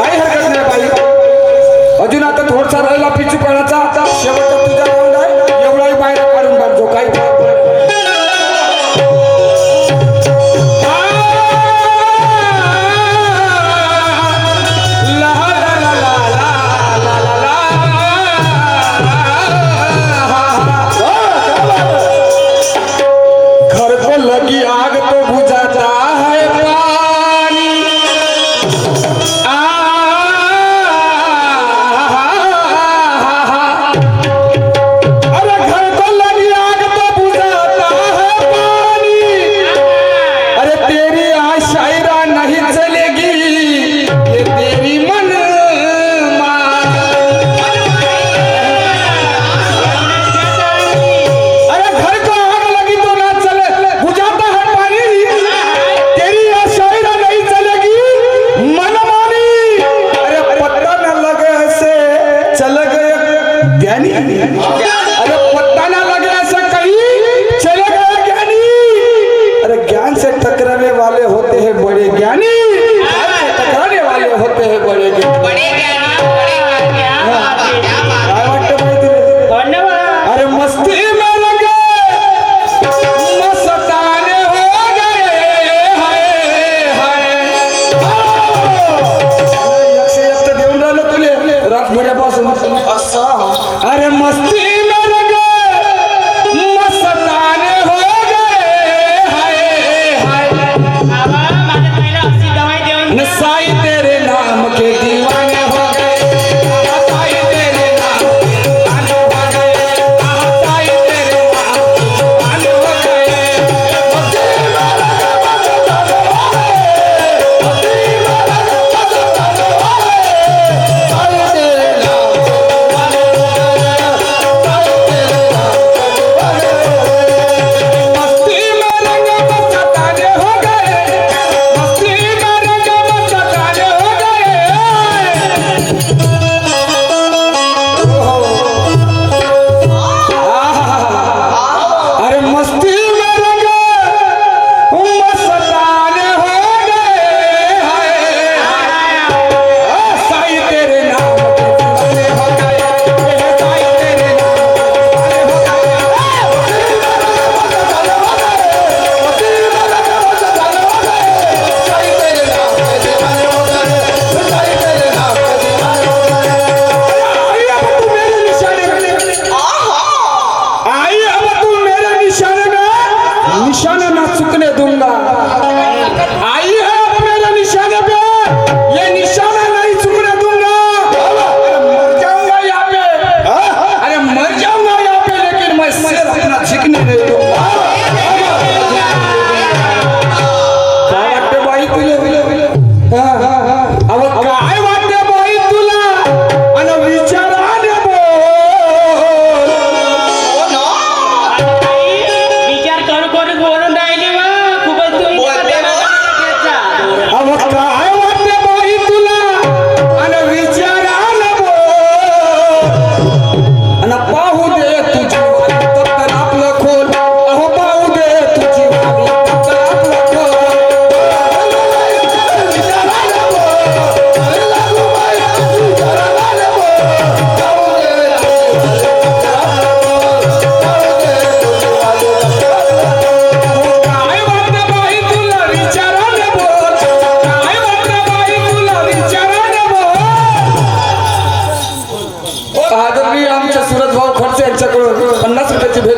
काय हरकत नाही बाई? अजून आता थोडसा राहिला पिचू पाळा. يعني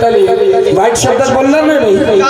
करण्यात आली वाईट शब्दात बोलणार नाही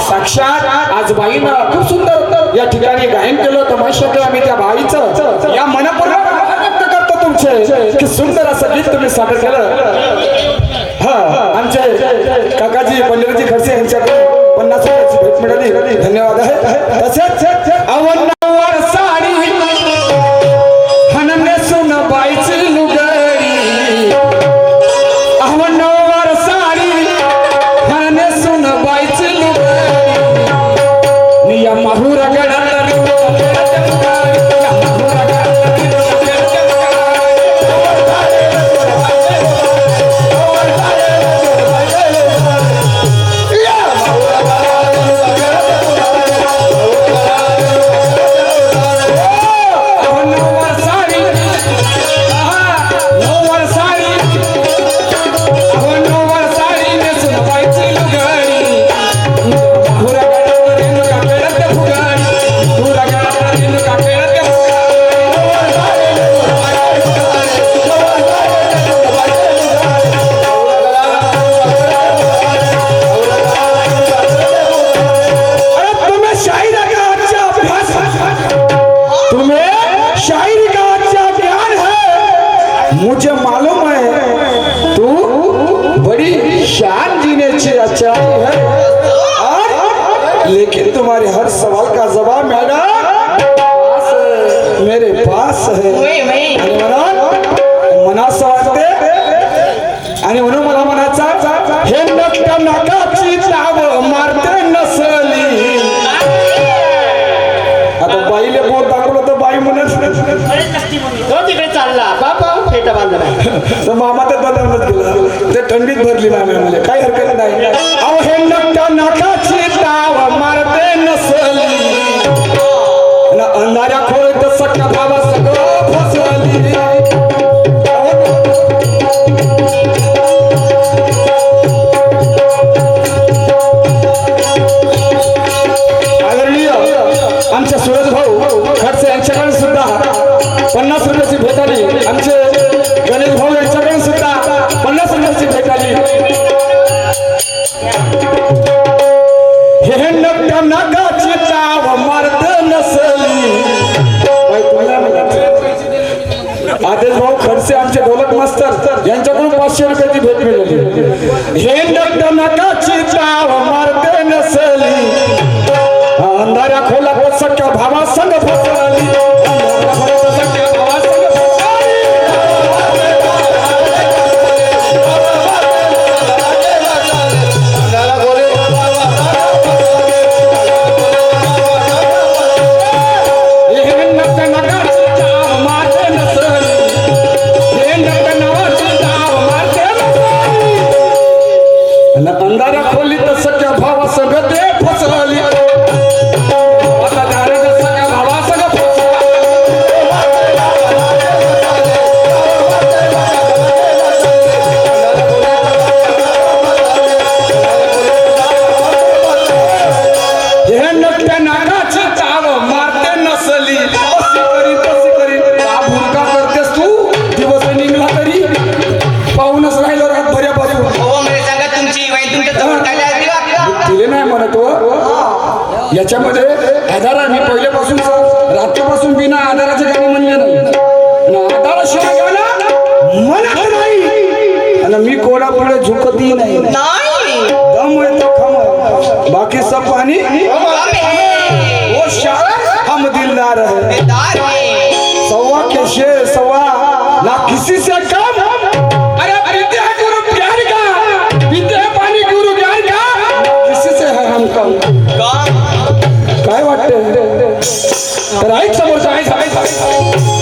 साक्षात आज बाईनं खूप सुंदर या ठिकाणी गायन केलं तमाशाचं आम्ही त्या बाईचं या मनपूर्वक व्यक्त करतो तुमचे. की सुंदर असं गीत तुम्ही सादर केलं. हा आमचे काकाजी पंढरीजी खडसे यांच्याकडे पन्नास रुपयाची भेट मिळाली. धन्यवाद आहे. तसेच तो तिकडे चालला? बाबा मामा तर ते थंडीत भरली ना म्हणजे. काही हरकत नाही. अहो हे नाकाची ताव याच्यामध्ये आधार आम्ही पहिल्यापासून रात्रीपासून बिना आधाराचे गाणे म्हणले नाही. मी कोणा पुढे नाही. मी नाही. दम येतो खम. बाकी सब पाणी हम दिलदार सव्वा सवा सव्वा ना किसी से রাইট সমোসা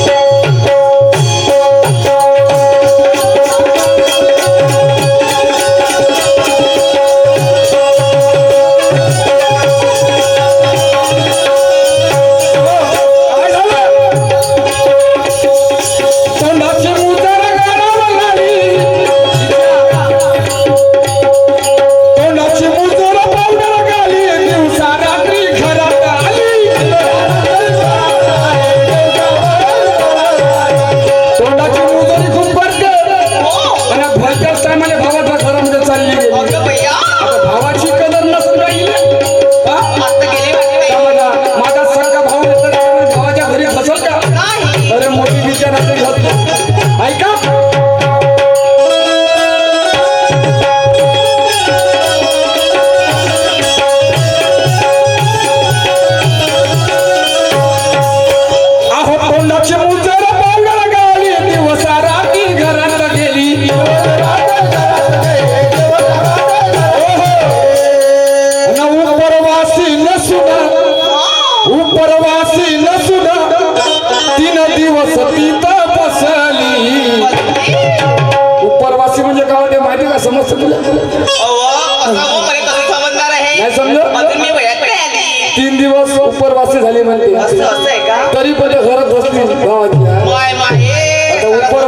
तरी पण घरात बसतील माय माय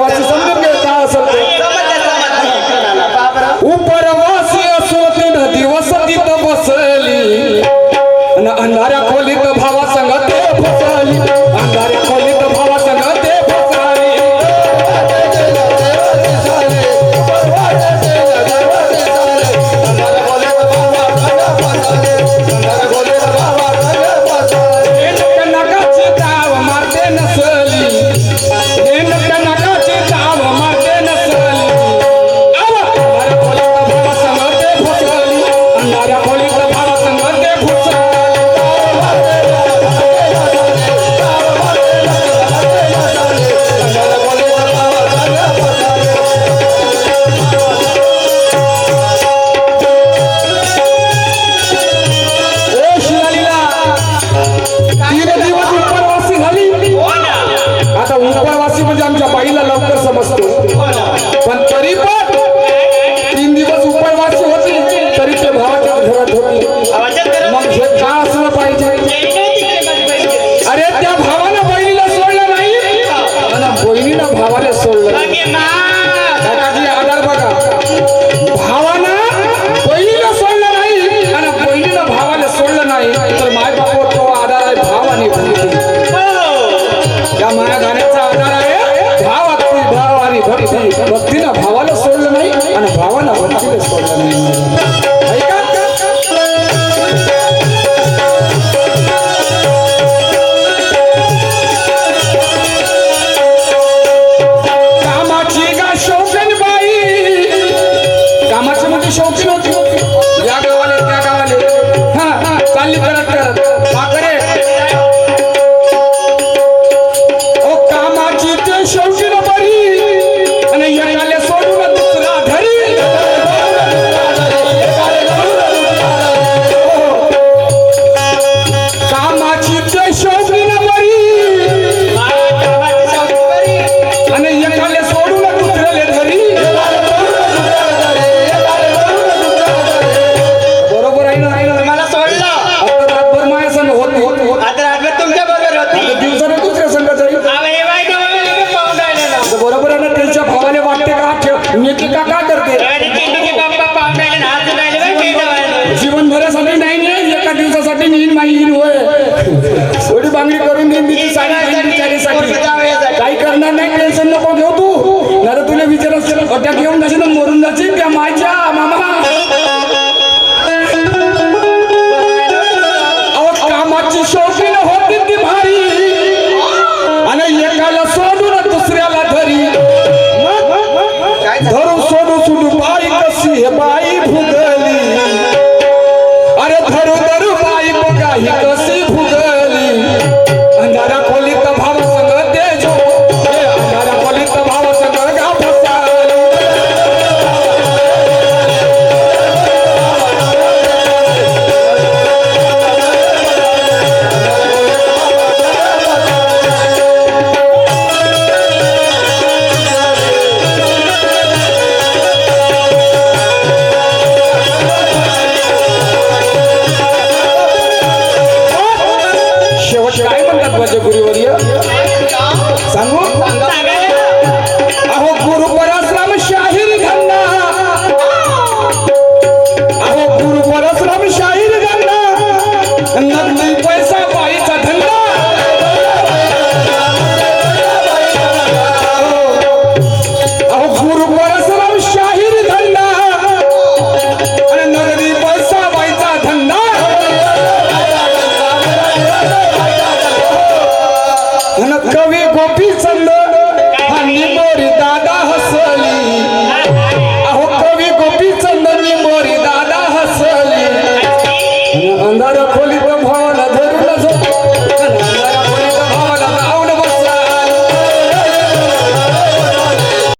या माया गाण्याचा आधार आहे. भाव आणि भरी भरी भक्ती Muñequita,